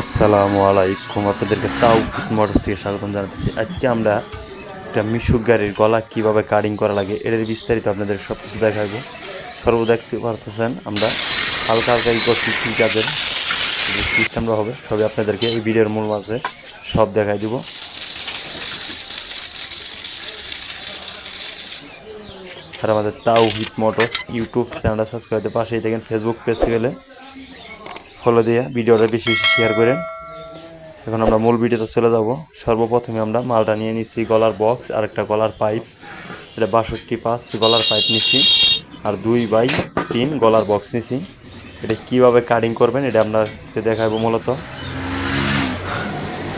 আসসালামু আলাইকুম। আপনাদেরকে তাও মোটরস থেকে স্বাগতম জানাতেছি। আজকে আমরা একটা মিশুক গাড়ির গলা কীভাবে কাটিং করা লাগে এর বিস্তারিত আপনাদের সব কিছু দেখাবো। সর্ব দেখতে পারতেছেন আমরা। হালকা হালকা ই করছি কী কাজের সিস্টেমটা হবে, সবই আপনাদেরকে এই ভিডিওর মূল মাঝে সব দেখাই দিব। আর আমাদের তাও হিট মোটরস ইউটিউব চ্যানেলটা সাবস্ক্রাইব করতে পাশেই দেখেন ফেসবুক পেজ থেকে গেলে ফলো দিয়ে ভিডিওটা বেশি বেশি শেয়ার করেন। এখন আমরা মূল ভিডিওতে চলে যাব। সর্বপ্রথমে আমরা মালটা নিয়ে নিচ্ছি গলার বক্স আর একটা গলার পাইপ এটা বাষট্টি পাঁচ গলার পাইপ নিচ্ছি। আর দুই বাই তিন গলার বক্স নিচ্ছি। এটা কীভাবে কাটিং করবেন এটা আমরা দেখাবো মূলত।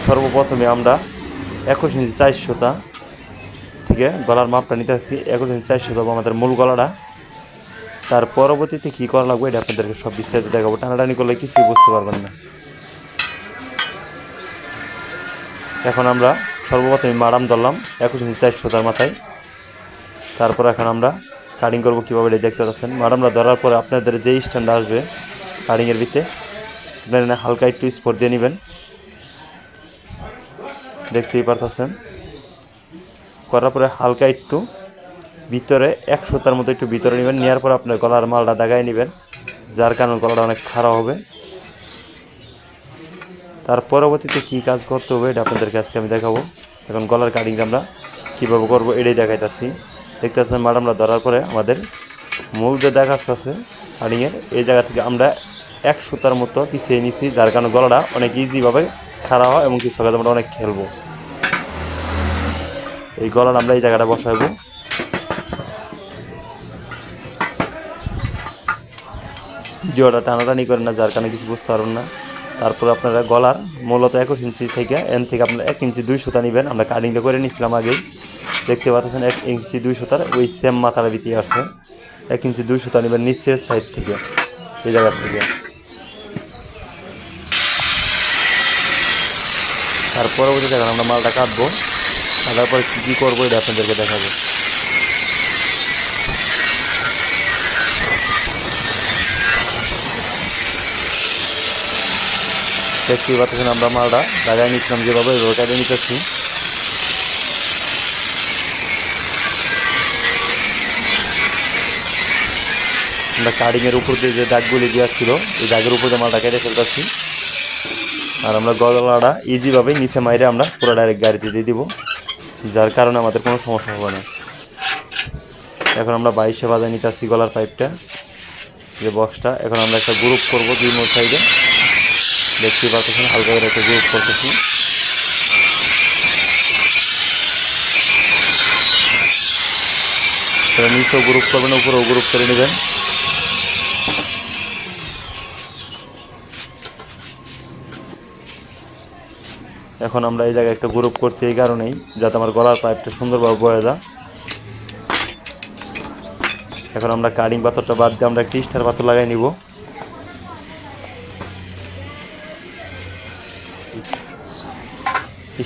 সর্বপ্রথমে আমরা একুশ ইঞ্চি চারশোটা থেকে গলার মাপটা নিতে আসছি। একুশ ইঞ্চি চারশোটা আমাদের মূল গলাটা। তার পরবর্তীতে কী করা লাগবে এটা আপনাদেরকে সব বিস্তারিত দেখাবো। টানাটানি করলে কিছুই বুঝতে পারবেন না। এখন আমরা সর্বপ্রথমে মারাম ধরলাম, একুশ ইঞ্চি চারশোটার মাথায়। তারপর এখন আমরা কাটিং করব কীভাবে এটা দেখতে পাচ্ছেন। মারামরা ধরার পরে আপনাদের যে স্ট্যান্ড আসবে কাটিংয়ের ভিতরে, আপনার হালকা একটু স্পট দিয়ে নেবেন। দেখতেই পারতেছেন। করার পরে হালকা একটু ভিতরে এক সুতার মতো একটু ভিতরে নেবেন, নেওয়ার পর আপনার গলার মালটা দাগায় নেবেন, যার কারণে গলাটা অনেক খারাপ হবে। তার পরবর্তীতে কী কাজ করতে হবে এটা আপনাদেরকে আজকে আমি দেখাবো। এখন গলার কাটিংটা আমরা কীভাবে করব এটাই দেখাইতেছি। দেখতে পাচ্ছেন ম্যাডামরা ধরার পরে আমাদের মূল যে দেখা দেখাচ্ছে কাটিংয়ের এই জায়গা থেকে আমরা এক সুতার মতো পিছিয়ে নিছি, যার কারণে গলাটা অনেক ইজিভাবে খারাপ হয় এবং কি সকালে আমরা অনেক খেলব। এই গলাটা আমরা এই জায়গাটা বসাবো ভিডিওটা টানাটানি করেন না, যার কারণে কিছু বুঝতে পারবেন না। তারপর আপনারা গলার মূলত একুশ ইঞ্চি থেকে এন থেকে আপনারা এক ইঞ্চি দুই সুতা নেবেন। আমরা কাটিংটা করে নিয়েছিলাম আগেই। দেখতে পাচ্ছেন, এক ইঞ্চি দুই সুতার ওই সেম মাথার ভিতরে আসছে। এক ইঞ্চি দুই সুতা নেবেন নিচের সাইড থেকে, এই জায়গা থেকে। তার পরবর্তীতে এখন আমরা মালটা কাটবো। কাটার পরে কী কী করব, এটা আপনাদেরকে দেখাবো। দেখতেই পাচ্ছেন আমরা মালটা। লাগাই নিচ্ছিলাম যেভাবে কাটে নিতেছি। আমরা কাটিংয়ের উপর দিয়ে যে দাগগুলি ছিল এই দাগের উপর দিয়ে মালটা কেটে ফেলতেছি। আর আমরা গলাটা ইজিভাবে নিচে মাইরে আমরা পুরো ডাইরেক্ট গাড়িতে দিয়ে দিব, যার কারণে আমাদের কোনো সমস্যা হবে না। এখন আমরা বাইশে বাজায় নিতেছি গলার পাইপটা যে বক্সটা এখন আমরা একটা গ্রুপ করব দুই মোট সাইডে দেখতেই পাচ্ছেন হালকা করে একটা গ্রুপ করতেছি। নিচেও গ্রুপ করবেন, উপরেও গ্রুপ করে নেবেন। এখন আমরা এই জায়গায় একটা গ্রুপ করছি এই কারণেই, যাতে আমার গলার পাইপটা সুন্দরভাবে বয়ে যায়। এখন আমরা কাটিং পাথরটা বাদ দিয়ে আমরা একটা স্টার পাথর লাগাই নিব।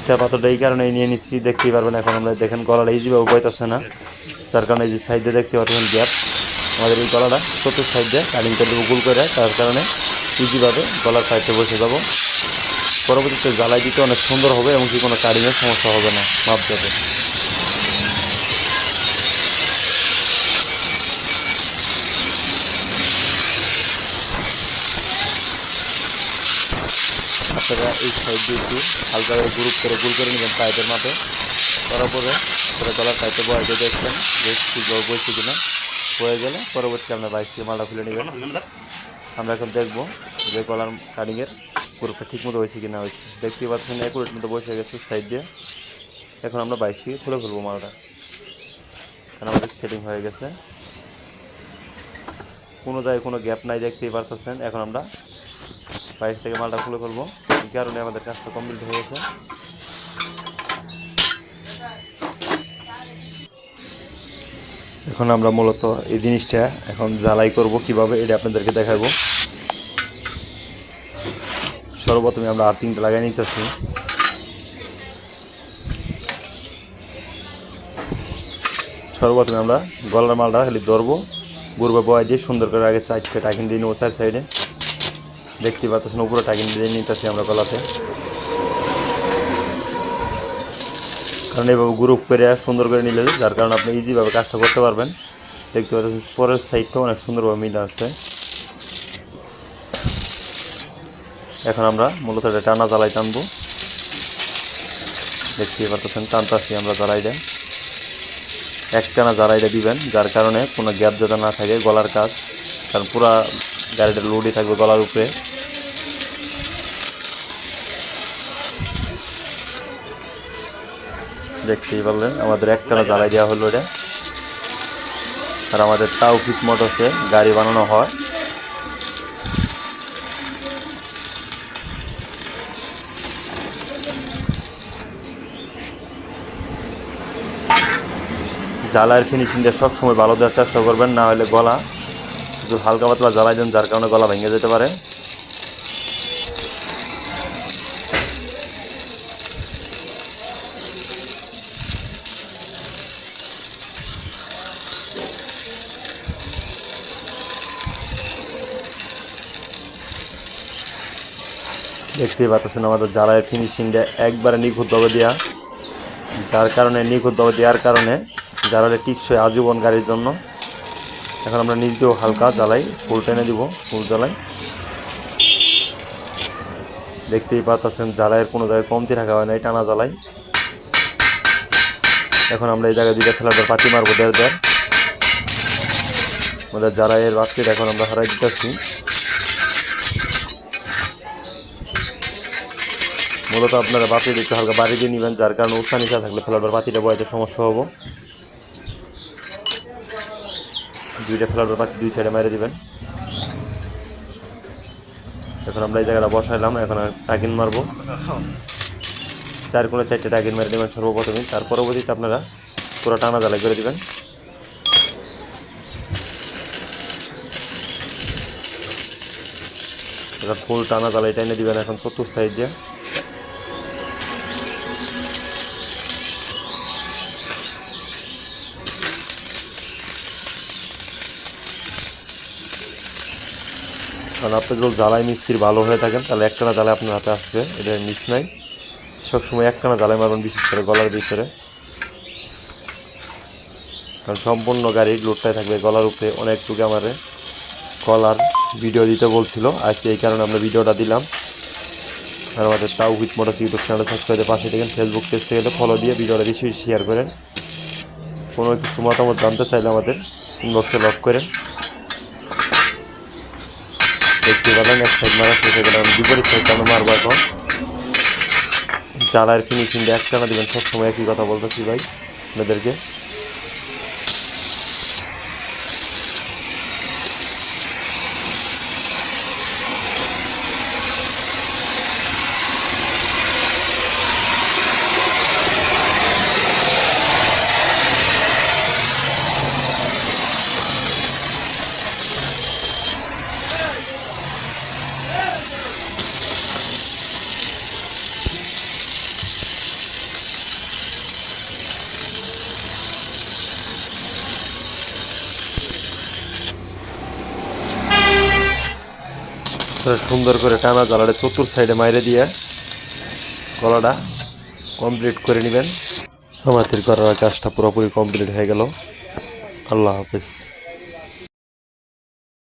স্টার পাথরটা এই কারণে নিয়ে নিচ্ছি, দেখতেই পারবেন এখন আমরা, দেখেন গলাটা ইজিভাবে বইতেছে না তার কারণে এই যে সাইডে দেখতে পাচ্ছেন গ্যাপ আমাদের এই গলাটা চতুর সাইডে কাটিং করে গুল করে তার কারণে ইজিভাবে গলার সাইডে বসে যাব। পরবর্তীতে জ্বালাই দিতে অনেক সুন্দর হবে এবং কি কোনো কারিংয়ের সমস্যা হবে না, মাপ যাবে আপনারা এই সাইড দিয়ে একটু হালকা করে গ্রুপ করে গুল করে নেবেন পাইপের মাপে। করার পরে সেটা গলার পাইপে বয়ে দিয়ে দেখবেন যে ঠিকভাবে বইছে কিনা? বয়ে গেলে পরবর্তীতে আপনার বাইক থেকে মালটা খুলে নেবেন। আমরা এখন দেখব যে গলার কাটিংয়ের গ্রুপটা ঠিক মতো হয়েছে কিনা হয়েছে। দেখতেই পাচ্ছেন একুরেট মতো বসে গেছে সাইড দিয়ে। এখন আমরা বাইশ থেকে খুলে ফেলব মালটা। কারণ আমাদের সেটিং হয়ে গেছে। কোনো জায়গায় কোনো গ্যাপ নাই, দেখতেই পারতেছেন। এখন আমরা বাইশ থেকে মালটা খুলে ফেলব। কারণে আমাদের কাজটা কমপ্লিট হয়ে গেছে। এখন আমরা মূলত এই জিনিসটা এখন জ্বালাই করব, কীভাবে এটা আপনাদেরকে দেখাবো। সর্বপ্রথমে আমরা আর্থিংটা লাগাই নিতেছি। সর্বপ্রথমে আমরা গলার মালটা খালি ধরবো গুরবে বয় দিয়ে সুন্দর করে আগে চারটে টাকিন দিয়ে নেব চার সাইডে। দেখতে পাচ্ছেন উপরে টাকিন দিয়ে নিতেছি আমরা গলাতে। কারণ এইভাবে গ্রুপ করে সুন্দর করে নিলে যার কারণে আপনি ইজিভাবে কাজটা করতে পারবেন। দেখতে পাচ্ছেন, পরের সাইডটাও অনেক সুন্দরভাবে মিলে আছে এখন আমরা মূলত এটা টানা জ্বালাই টানবো। দেখতে পাচ্ছেন, টানতাছি আমরা জ্বালাইটা। এক টানা জ্বালাইটা দিবেন, যার কারণে কোনো গ্যাপ যাতে না থাকে গলার কাজ। কারণ পুরা গাড়িটা লোডই থাকবে গলার উপরে। দেখতেই পারলেন। আমাদের একটানা জ্বালাই দেওয়া হলো এটা। আর আমাদের তাও ফিট মোটরসে গাড়ি বানানো হয়। জ্বালার ফিনিশিংটা সবসময় ভালো দেওয়ার চেষ্টা করবেন, না হলে গলা হালকা পাতলা জ্বালাই দেন, যার কারণে গলা ভেঙে যেতে পারে। দেখতেই পাচ্ছেন আমাদের জ্বালায়ের ফিনিশিংটা একবারে নিখুঁতভাবে দেওয়া যার কারণে নিখুঁতভাবে দেওয়ার কারণে জ্বালালে টিকসই আজীবন গাড়ির জন্য। এখন আমরা নিজেও হালকা জ্বালাই, ফুল টেনে দিব, ফুল জ্বালাই। দেখতেই পাচ্ছেন জ্বালাইয়ের কোনো জায়গায় কমতি রাখা হয় না টানা জ্বালাই। এখন আমরা এই জায়গায় দুইটা খেলাটার পাতি মারবো, দেড় দেড়। আমাদের জ্বালাইয়ের বাস্কেট এখন আমরা হারাই দিতেছি। মূলত আপনারা বাতিটা একটু হালকা বাড়ি দিয়ে নেবেন, যার কারণে উৎসাহ নিচা থাকলে ফ্লাডার বাতিটা বয়াতে সমস্যা হব। দুইটা ফ্লাডার বাতি দুই সাইডে মেরে দিবেন। এখন আমরা এই জায়গাটা বসাইলাম, এখন টাকিন মারবো। চার কোনো চারটে টাকিন মেরে দেবেন সর্বপ্রথমে। তার পরবর্তীতে আপনারা পুরো টানা জ্বালাই করে দেবেন। ফুল টানা জ্বালাই টেনে দিবেন এখন চতুর্থ সাইড দিয়ে কারণ আপনি যদি জ্বালাই মিস্ত্রি ভালো হয়ে থাকেন, তাহলে একটানা জ্বালাই আপনার হাতে আসবে, এটা মিস নাই। সবসময় একটানা জ্বালাই মারবেন, বিশেষ করে গলার ভিতরে। কারণ সম্পূর্ণ গাড়ির লোডটাই থাকবে গলার উপরে অনেকটুকু আমারে গলার ভিডিও দিতে বলছিল। আজ এই কারণে আমরা ভিডিওটা দিলাম। আর আমাদের তাও উইথ মোটরস ইউটিউব চ্যানেল সাবস্ক্রাইব করে পাশে দেখেন ফেসবুক পেজ থেকে ফলো দিয়ে ভিডিওটা বেশি শেয়ার করেন। কোনো কিছু মতামত জানতে চাইলে আমাদের ইনবক্সে লক করেন। দেখতে পেলাম এক সাইড মারা শেষ গেলাম বিপরীত সাইড মারবো এখন? জ্বালার ফিনিশিংটা দিবেন? সবসময় একই কথা বলতেছি ভাই, আপনাদেরকে। সুন্দর করে টানা জ্বালাটা চতুর সাইডে মাইরে দিয়ে কলাটা কমপ্লিট করে নেবেন। আমাদের করার কাজটা পুরোপুরি কমপ্লিট হয়ে গেল। আল্লাহ হাফেজ।